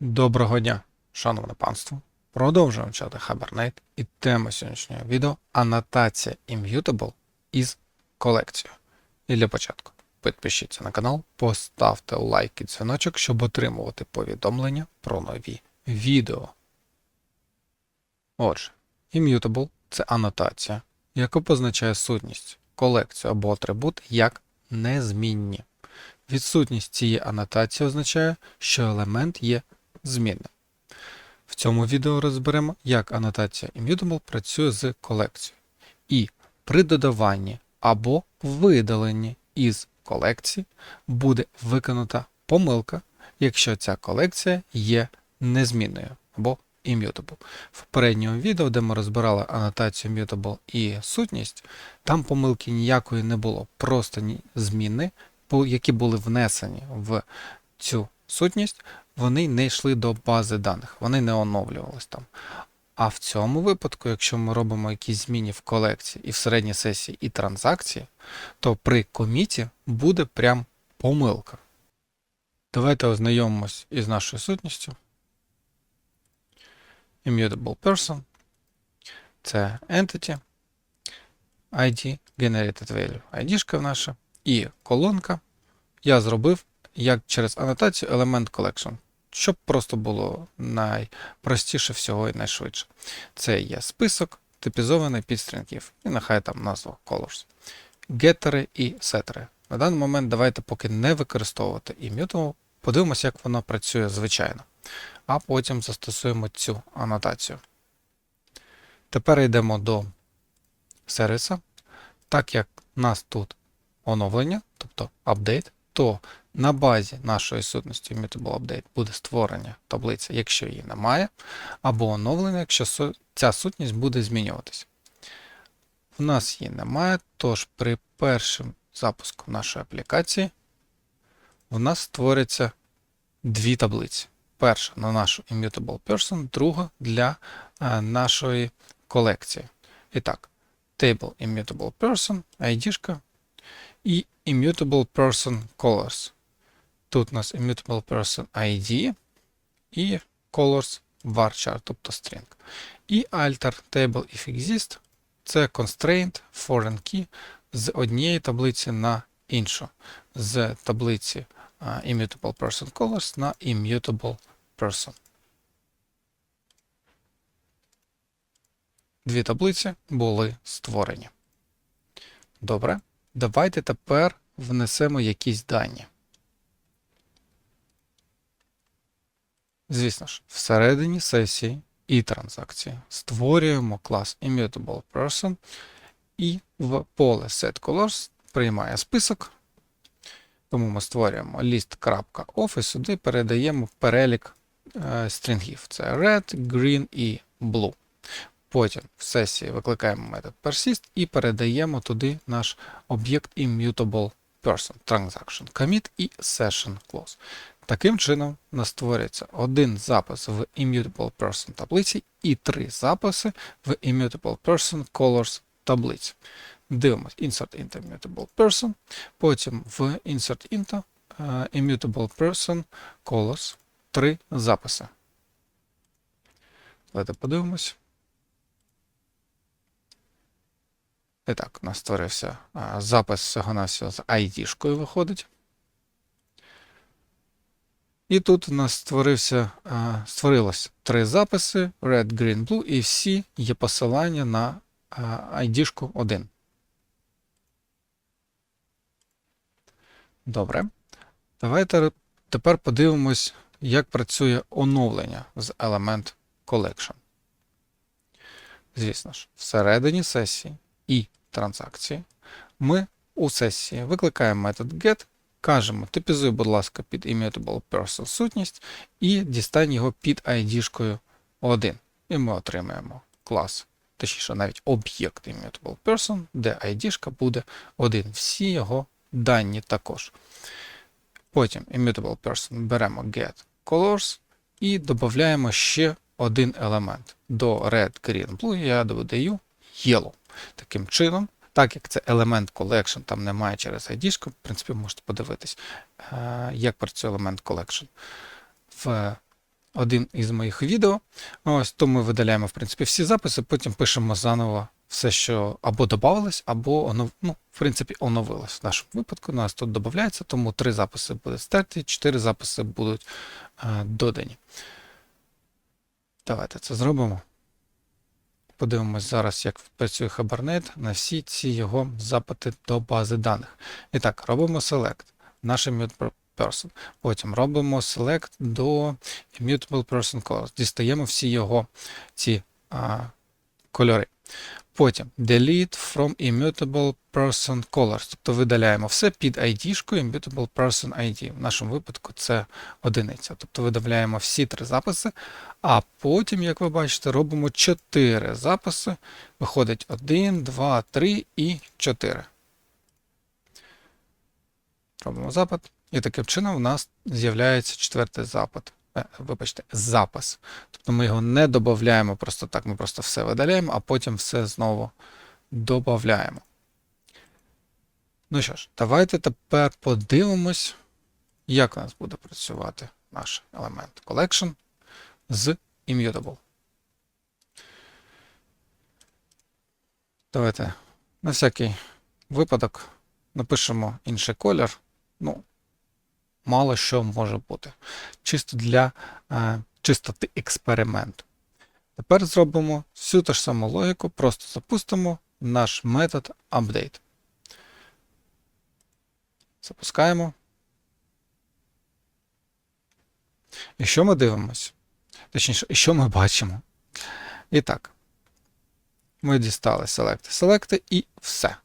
Доброго дня, шановне панство. Продовжуємо вчати Hibernate і тема сьогоднішнього відео анотація Immutable із колекцією. І для початку підпишіться на канал, поставте лайк і дзвіночок, щоб отримувати повідомлення про нові відео. Отже, Immutable це анотація, яка позначає сутність, колекцію або атрибут як незмінні. Відсутність цієї анотації означає, що елемент є змінним. В цьому відео розберемо, як анотація Immutable працює з колекцією. І при додаванні або видаленні із колекції буде виконана помилка, якщо ця колекція є незмінною або immutable. В передньому відео, де ми розбирали анотацію immutable і сутність, там помилки ніякої не було, просто ні- зміни, які були внесені в цю сутність, вони не йшли до бази даних, вони не оновлювались там. А в цьому випадку, якщо ми робимо якісь зміни в колекції і в середній сесії і транзакції, то при коміті буде прям помилка. Давайте ознайомимось із нашою сутністю. Immutable person. Це entity. ID, generated value, ID наша. І колонка. Я зробив як через анотацію element collection, щоб просто було найпростіше всього і найшвидше. Це є список, типізований під стрінків, і нехай там назва colors. Геттери і сетери. На даний момент давайте поки не використовувати immutable, подивимося, як воно працює звичайно. А потім застосуємо цю анотацію. Тепер йдемо до сервіса. Так як у нас тут оновлення, тобто апдейт, то на базі нашої сутності Immutable Update буде створення таблиці, якщо її немає, або оновлення, якщо ця сутність буде змінюватися. У нас її немає, тож при першому запуску нашої аплікації у нас створяться дві таблиці. Перша на нашу Immutable Person, друга для е, нашої колекції. І так, Table Immutable Person, ID і Immutable Person Colors. Тут у нас Immutable Person ID і Colors varchar, тобто string. І alter table if exist це constraint foreign key з однієї таблиці на іншу. З таблиці Immutable Person Colors на Immutable Person. Дві таблиці були створені. Добре. Давайте тепер внесемо якісь дані. Звісно ж, всередині сесії і транзакції створюємо клас Immutable Person і в поле setColors приймає список. Тому ми створюємо list.off і сюди передаємо перелік е, стрінгів. Це red, green і blue. Потім в сесії викликаємо метод persist і передаємо туди наш об'єкт immutable person, transaction commit і session close. Таким чином, у нас створюється один запис в immutable person таблиці і три записи в immutable person colors таблиці. Дивимось insert into immutable person, потім в insert into е, immutable person colors три записи. Давайте подивимось. І так, у нас створився а, запис всього-навсього з ID-шкою виходить. І тут у нас створився, створилось три записи: Red, Green, Blue, і всі є посилання на ID-шку 1. Добре. Давайте тепер подивимось, як працює оновлення з Element Collection. Звісно ж, всередині сесії і транзакції ми у сесії викликаємо метод get, кажемо, типізуй, будь ласка, під immutable person сутність і дістань його під ID-шкою 1. І ми отримаємо клас, точніше навіть об'єкт immutable person, де ID-шка буде 1. Всі його дані також. Потім immutable person беремо get colors і додаємо ще один елемент. До red, green, blue я додаю yellow. Таким чином, так як це елемент collection, там немає через ID, в принципі, можете подивитись, е, як працює елемент collection. В один із моїх відео. Ось то ми видаляємо, в принципі, всі записи, потім пишемо заново все, що або додавалось, або ну, в принципі, оновилось. В нашому випадку у нас тут додається, тому три записи будуть стерті, чотири записи будуть е, додані. Давайте це зробимо. Подивимось зараз, як працює Hibernate на всі ці його запити до бази даних. І так, робимо select, наш immutable person. Потім робимо select до immutable person colors. Дістаємо всі його ці а, кольори. Потім delete from immutable person colors. Тобто видаляємо все під ID-шкою immutable person ID. В нашому випадку це одиниця. Тобто видаляємо всі три записи, а потім, як ви бачите, робимо 4 записи. Виходить 1, 2, 3 і 4. Робимо запит. І таким чином у нас з'являється четвертий запит. Е, Вибачте, запис. Тобто ми його не додаємо просто так, ми просто все видаляємо, а потім все знову додаємо. Ну що ж, давайте тепер подивимось, як у нас буде працювати наш елемент collection з immutable. Давайте на всякий випадок напишемо інший колір. Ну, мало що може бути. Чисто для е, чистоти експерименту. Тепер зробимо всю ту ж саму логіку, просто запустимо наш метод update. Запускаємо. І що ми дивимося? Точніше, і що ми бачимо? І так, ми дістали селекти, селекти і все.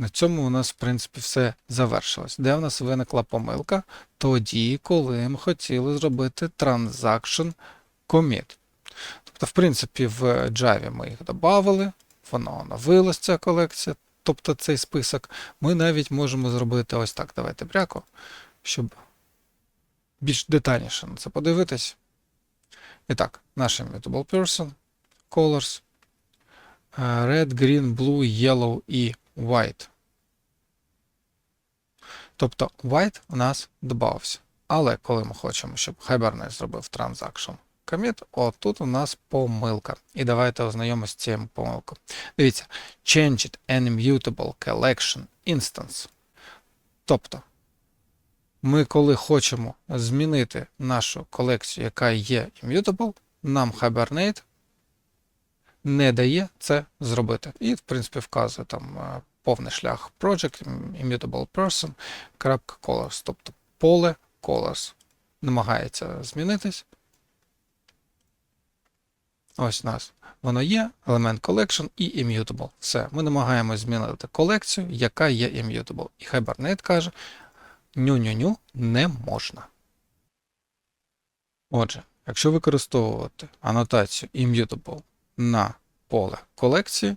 На цьому у нас, в принципі, все завершилось. Де в нас виникла помилка? Тоді, коли ми хотіли зробити transaction commit. Тобто, в принципі, в Java ми їх додали, воно оновилась ця колекція, тобто цей список. Ми навіть можемо зробити ось так. Давайте бряко, щоб більш детальніше на це подивитись. І так, наш immutable person, colors, е, red, green, blue, yellow і white. Тобто white у нас додався. Але коли ми хочемо, щоб Hibernate зробив transaction commit, отут у нас помилка. І давайте ознайомимося з цією помилкою. Дивіться, changed an immutable collection instance. Тобто, ми, коли хочемо змінити нашу колекцію, яка є immutable, нам Hibernate не дає це зробити. І, в принципі, вказує там е, повний шлях project, immutable person, colors, тобто поле colors. Намагається змінитись. Ось у нас воно є, елемент collection і immutable. Все. Ми намагаємося змінити колекцію, яка є immutable. І Hibernate каже: ню-ню-ню не можна. Отже, якщо використовувати анотацію immutable на поле колекції,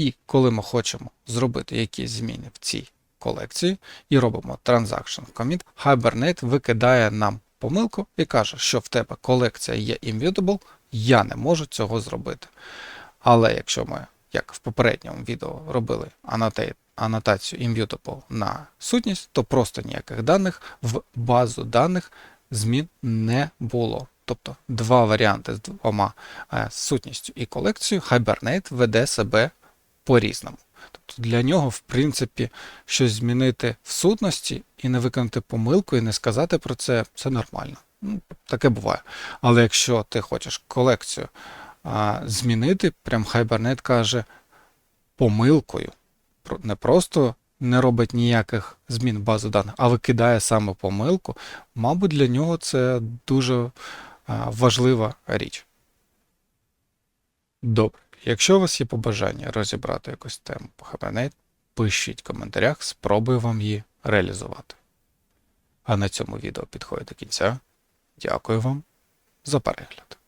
і коли ми хочемо зробити якісь зміни в цій колекції і робимо transaction commit, Hibernate викидає нам помилку і каже, що в тебе колекція є immutable, я не можу цього зробити. Але якщо ми, як в попередньому відео, робили анотацію immutable на сутність, то просто ніяких даних в базу даних змін не було. Тобто два варіанти з двома е, сутністю і колекцією, Hibernate веде себе по-різному. Тобто для нього, в принципі, щось змінити в сутності і не виконати помилку, і не сказати про це, це нормально. Ну, Таке буває. Але якщо ти хочеш колекцію а, змінити, прям Hibernate каже помилкою, не просто не робить ніяких змін в базу даних, а викидає саме помилку, мабуть, для нього це дуже важлива річ. Добре. Якщо у вас є побажання розібрати якусь тему по Хабанет, пишіть в коментарях, спробую вам її реалізувати. А на цьому відео підходить до кінця. Дякую вам за перегляд.